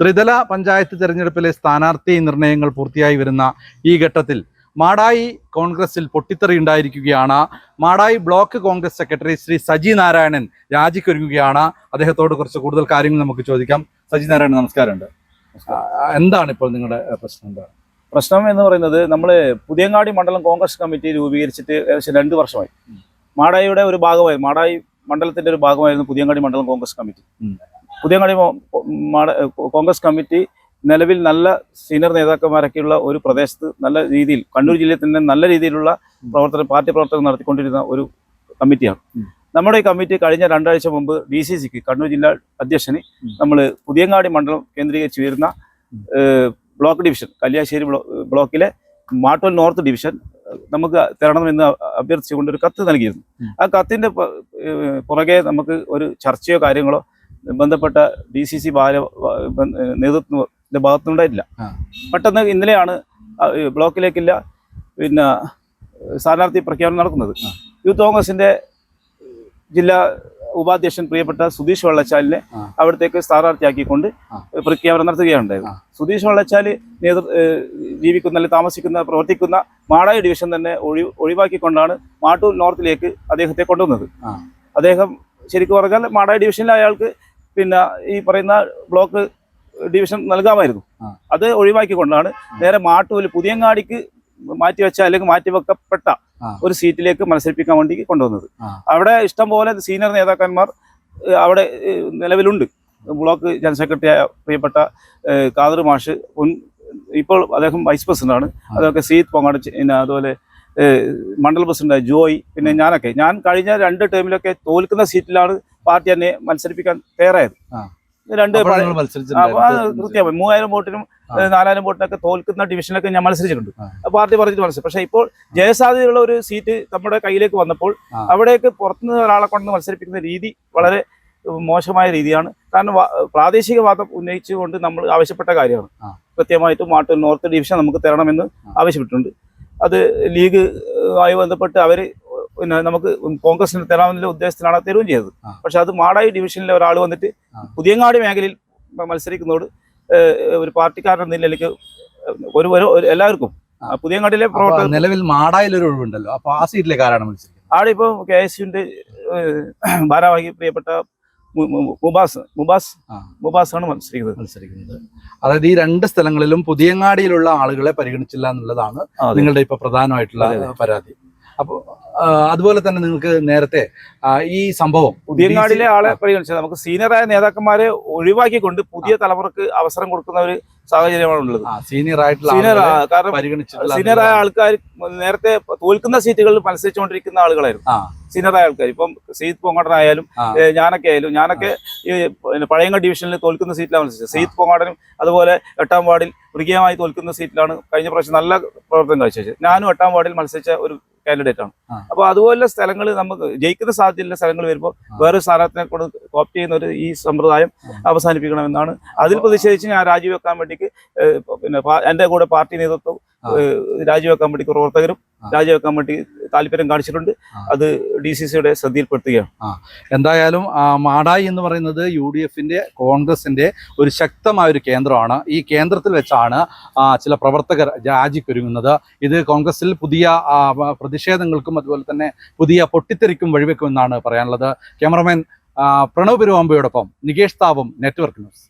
ത്രിതല പഞ്ചായത്ത് തെരഞ്ഞെടുപ്പിലെ സ്ഥാനാർത്ഥി നിർണയങ്ങൾ പൂർത്തിയായി വരുന്ന ഈ ഘട്ടത്തിൽ മാടായി കോൺഗ്രസിൽ പൊട്ടിത്തെറി ഉണ്ടായിരിക്കുകയാണ്. Madayi block Congress secretary Shri Saji Narayanan രാജിക്കൊരുങ്ങുകയാണ്. അദ്ദേഹത്തോട് കുറച്ച് കൂടുതൽ കാര്യങ്ങൾ നമുക്ക് ചോദിക്കാം. സജി നാരായണൻ നമസ്കാരമുണ്ട്. എന്താണ് ഇപ്പോൾ നിങ്ങളുടെ പ്രശ്നം എന്താണ്? പ്രശ്നം എന്ന് പറയുന്നത് നമ്മൾ പുതിയങ്ങാടി മണ്ഡലം കോൺഗ്രസ് കമ്മിറ്റി രൂപീകരിച്ചിട്ട് ഏകദേശം രണ്ട് വർഷമായി. മാടായിയുടെ ഒരു ഭാഗമായി മാടായി മണ്ഡലത്തിന്റെ ഒരു ഭാഗമായിരുന്നു പുതിയങ്ങാടി മണ്ഡലം Congress committee. Puthiyangadi Congress committee നിലവിൽ നല്ല സീനിയർ നേതാക്കന്മാരൊക്കെയുള്ള ഒരു പ്രദേശത്ത് നല്ല രീതിയിൽ കണ്ണൂർ ജില്ലയിൽ തന്നെ നല്ല രീതിയിലുള്ള പ്രവർത്തനം പാർട്ടി പ്രവർത്തനം നടത്തിക്കൊണ്ടിരുന്ന ഒരു കമ്മിറ്റിയാണ്. നമ്മുടെ ഈ കമ്മിറ്റി കഴിഞ്ഞ രണ്ടാഴ്ച മുമ്പ് ഡി സി സിക്ക് കണ്ണൂർ ജില്ലാ അധ്യക്ഷന് നമ്മൾ പുതിയങ്ങാടി മണ്ഡലം കേന്ദ്രീകരിച്ച് വരുന്ന ബ്ലോക്ക് ഡിവിഷൻ കല്യാശ്ശേരി ബ്ലോ- ബ്ലോക്കിലെ മാട്ടോൽ നോർത്ത് ഡിവിഷൻ നമുക്ക് തരണമെന്ന് അഭ്യർത്ഥിച്ചുകൊണ്ട് ഒരു കത്ത് നൽകിയിരുന്നു. ആ കത്തിന്റെ പുറകെ നമുക്ക് ഒരു ചർച്ചയോ കാര്യങ്ങളോ ബന്ധപ്പെട്ട ഡി സി സി ബാല നേതൃത്വത്തിന്റെ ഭാഗത്തുനിന്നുണ്ടായിട്ടില്ല പെട്ടെന്ന് ഇന്നലെയാണ് ബ്ലോക്കിലേക്കില്ല പിന്നെ സ്ഥാനാർത്ഥി പ്രഖ്യാപനം നടക്കുന്നത്. യൂത്ത് കോൺഗ്രസിന്റെ ജില്ലാ ഉപാധ്യക്ഷൻ പ്രിയപ്പെട്ട സുധീഷ് വെള്ളച്ചാലിനെ. അവിടത്തേക്ക് സ്ഥാനാർത്ഥിയാക്കിക്കൊണ്ട്. പ്രഖ്യാപനം നടത്തുകയുണ്ടായത് ആ. സുധീഷ് വെള്ളച്ചാൽ നേതൃ ജീവിക്കുന്ന അല്ലെങ്കിൽ താമസിക്കുന്ന പ്രവർത്തിക്കുന്ന മാടായി ഡിവിഷൻ തന്നെ ഒഴി ഒഴിവാക്കിക്കൊണ്ടാണ് മാട്ടൂർ നോർത്തിലേക്ക് അദ്ദേഹത്തെ കൊണ്ടുവന്നത് അദ്ദേഹം ശരിക്കും പറഞ്ഞാൽ മാടായി ഡിവിഷനിൽ അയാൾക്ക് പിന്നെ ഈ പറയുന്ന ബ്ലോക്ക് ഡിവിഷൻ നൽകാമായിരുന്നു. അത് ഒഴിവാക്കിക്കൊണ്ടാണ് നേരെ മാട്ടൂൽ പുതിയങ്ങാടിക്ക് മാറ്റിവെച്ച അല്ലെങ്കിൽ മാറ്റിവെക്കപ്പെട്ട. ഒരു സീറ്റിലേക്ക് മത്സരിപ്പിക്കാൻ വേണ്ടി കൊണ്ടുവന്നത്. അവിടെ ഇഷ്ടം പോലെ സീനിയർ നേതാക്കന്മാർ അവിടെ നിലവിലുണ്ട്. ബ്ലോക്ക് ജനറൽ സെക്രട്ടറി ആയ പ്രിയപ്പെട്ട കാതർ മാഷ് ഇപ്പോൾ അദ്ദേഹം വൈസ് പ്രസിഡന്റാണ്. അതൊക്കെ സീത് പൊങ്ങാട് പിന്നെ അതുപോലെ മണ്ഡല പ്രസിഡന്റ് ജോയ് പിന്നെ ഞാനൊക്കെ. ഞാൻ കഴിഞ്ഞ രണ്ട് ടേമിലൊക്കെ തോൽക്കുന്ന സീറ്റിലാണ് പാർട്ടി എന്നെ മത്സരിപ്പിക്കാൻ തയ്യാറായത്. രണ്ട്. കൃത്യമായി. മൂവായിരം വോട്ടിനും നാലായിരം വോട്ടിനൊക്കെ തോൽക്കുന്ന ഡിവിഷനൊക്കെ ഞാൻ മത്സരിച്ചിട്ടുണ്ട്. പാർട്ടി പറഞ്ഞിട്ട് മത്സരം പക്ഷേ ഇപ്പോൾ ജയസാധ്യതയുള്ള ഒരു സീറ്റ് നമ്മുടെ കയ്യിലേക്ക് വന്നപ്പോൾ. അവിടേക്ക് പുറത്തുനിന്ന് ഒരാളെ കൊണ്ട് മത്സരിപ്പിക്കുന്ന രീതി വളരെ മോശമായ രീതിയാണ്. കാരണം പ്രാദേശിക പ്രാദേശികവാദം ഉന്നയിച്ചുകൊണ്ട് നമ്മൾ ആവശ്യപ്പെട്ട കാര്യമാണ്. കൃത്യമായിട്ടും മാട്ടൂർ നോർത്ത് ഡിവിഷൻ നമുക്ക് തരണമെന്ന്. ആവശ്യപ്പെട്ടിട്ടുണ്ട്. അത് ലീഗ് ആയി ബന്ധപ്പെട്ട് അവർ പിന്നെ നമുക്ക് കോൺഗ്രസിന് തരാമെന്നുള്ള ഉദ്ദേശത്തിലാണ് തരുകയും ചെയ്തത്. പക്ഷെ അത് മാടായി ഡിവിഷനിലെ ഒരാൾ വന്നിട്ട് പുതിയങ്ങാടി മേഖലയിൽ മത്സരിക്കുന്നതോട് ഒരു പാർട്ടിക്കാരൻ എന്ന നിലയിലേക്ക് ഒരു ഒരു എല്ലാവർക്കും പുതിയങ്ങാടിയിലെ പ്രവർത്തനം പ്രവർത്തകർ നിലവിൽ മാടായിൽ ഒരു ഒഴിവുണ്ടല്ലോ. അപ്പൊ ആ സീറ്റിലേക്ക് ആരാണ് മത്സരിക്കുന്നത്? ആടെ ഇപ്പൊ കെ എസ് യുവിന്റെ ഭാരവാഹി പ്രിയപ്പെട്ട മുബാസ് മുബാസ് ആ. മുബാസ് ആണ് മത്സരിക്കുന്നത്. മത്സരിക്കുന്നത്. അതായത് ഈ രണ്ട് സ്ഥലങ്ങളിലും പുതിയങ്ങാടിയിലുള്ള ആളുകളെ പരിഗണിച്ചില്ല എന്നുള്ളതാണ് നിങ്ങളുടെ ഇപ്പൊ പ്രധാനമായിട്ടുള്ള. പരാതി. അപ്പോൾ അതുപോലെ തന്നെ നിങ്ങൾക്ക് നേരത്തെ ഈ സംഭവം പുതിയങ്ങാടിയിലെ ആളെ പരിഗണിച്ചത് നമുക്ക് സീനിയറായ നേതാക്കന്മാരെ ഒഴിവാക്കിക്കൊണ്ട് പുതിയ തലമുറയ്ക്ക് അവസരം കൊടുക്കുന്ന ഒരു സാഹചര്യമാണ് ഉള്ളത് സീനിയർ ആയിട്ടുള്ള സീനിയർ ആയ കാരണം പരിഗണിച്ചിട്ടുള്ള സീനിയറായ ആൾക്കാർ നേരത്തെ തോൽക്കുന്ന സീറ്റുകളിൽ മത്സരിച്ചുകൊണ്ടിരിക്കുന്ന ആളുകളായിരുന്നു. സീനിയർ സീനിയറായ ആൾക്കാർ ഇപ്പം സീത് പൊങ്ങാടനായാലും ഞാനൊക്കെ ആയാലും ഞാനൊക്കെ ഈ പഴയങ്ങ ഡിവിഷനിൽ തോൽക്കുന്ന സീറ്റിലാണ് മത്സരിച്ചത്. സീത് പൊങ്ങാടനും അതുപോലെ എട്ടാം വാർഡിൽ മൃഗീയമായി തോൽക്കുന്ന സീറ്റിലാണ് കഴിഞ്ഞ പ്രാവശ്യം നല്ല പ്രവർത്തനം കാഴ്ചവെച്ചത്. ഞാനും എട്ടാം വാർഡിൽ മത്സരിച്ച ഒരു കാൻഡിഡേറ്റ് ആണ്. ആ. അപ്പൊ അതുപോലെ സ്ഥലങ്ങൾ നമുക്ക് ജയിക്കുന്ന സാധ്യതയുള്ള സ്ഥലങ്ങൾ വരുമ്പോൾ വേറൊരു വേറെ സ്ഥാനാർത്ഥിനെ കൊണ്ട് കോപ്റ്റ് ചെയ്യുന്ന ഒരു ഈ സമ്പ്രദായം. അവസാനിപ്പിക്കണമെന്നാണ്. അതിൽ പ്രതിഷേധിച്ച് ഞാൻ രാജിവെക്കാൻ വേണ്ടിക്ക് ഏഹ്, പിന്നെ എന്റെ കൂടെ പാർട്ടി നേതൃത്വം രാജിവെക്കാൻ വേണ്ടി പ്രവർത്തകരും. രാജിവെക്കാൻ വേണ്ടി താല്പര്യം കാണിച്ചിട്ടുണ്ട്. അത് ഡി സി സിയുടെ ശ്രദ്ധയിൽപ്പെടുത്തുകയാണ് എന്തായാലും മാടായി എന്ന് പറയുന്നത് യു ഡി എഫിന്റെ കോൺഗ്രസിന്റെ ഒരു ശക്തമായ ഒരു കേന്ദ്രമാണ്. ഈ കേന്ദ്രത്തിൽ വെച്ചാണ് ചില പ്രവർത്തകർ രാജിക്കൊരുങ്ങുന്നത്. ഇത് കോൺഗ്രസിൽ പുതിയ പ്രതിഷേധങ്ങൾക്കും അതുപോലെ തന്നെ പുതിയ പൊട്ടിത്തെറിക്കും വഴിവെക്കുമെന്നാണ് പറയാനുള്ളത്. ക്യാമറമാൻ പ്രണവ് പെരുവാമ്പയോടൊപ്പം നികേഷ് താവും നെറ്റ്വർക്ക് ന്യൂസ്.